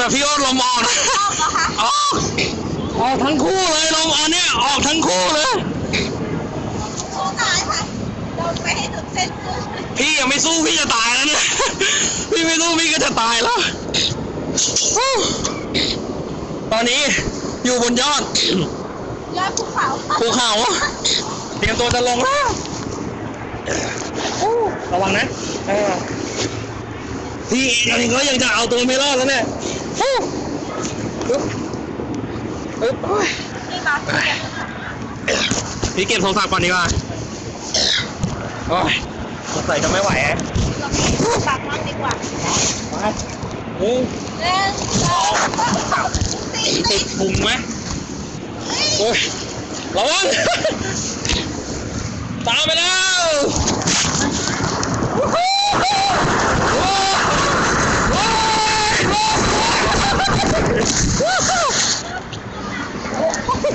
แต่พี่โอ๊ตลมออกนะออกเหรอคะออกออกทั้งคู่เลยลมอันเนี้ยออกทั้งคู่เลยสู้ตายค่ะโดนไปให้ถึงเส้นครึ่งพี่ยังไม่สู้พี่จะตายแล้วเนี่ยพี่ไม่สู้พี่ก็จะตายแล้ว ตอนนี้อยู่บนยอดยอดภูเขาค่ะภูเขาเตรียมตัวจะลงแล้วระวังนะเออพี่ตอนนี้ก็ยังจะเอาตัวไม่รอดแล้วเนี่ย ปึ๊บปึ๊บโอ้ยนี่มาที่เก็บค่ะพี่เก็บโทรศัพท์ก่อนดีกว่า โอ้ยสงสัยจะไม่ไหวอะเราตักมั่งดีกว่าไปหนึ่งหนึ่งสองสามสี่ติสี่ดพุงไหมโอ้ยระวังตามไปแล้ววู้ฮู้โอ้ยโอ้ยโอ้ยวู้ฮู้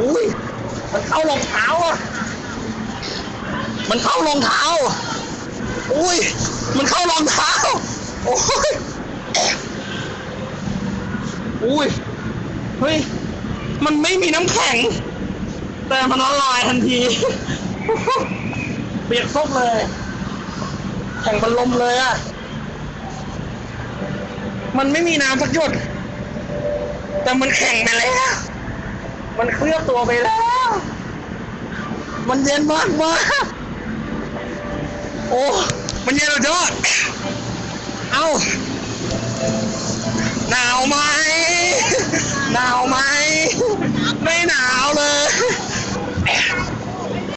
อุ้ย มันเข้ารองเท้าอะ มันเข้ารองเท้า อุ้ย มันเข้ารองเท้า โอ้ย อุ้ย เฮ้ย มันไม่มีน้ำแข็ง แต่มันละลายทันที เปียกซกเลย แข่งบนลมเลยอะ มันไม่มีน้ำสักหยด แต่มันแข็งไปแล้ว มันเคลือบตัวไปแล้ว มันเย็นมากมากโอ้ มันเย็นเหลือด เอ้าหนาวมาก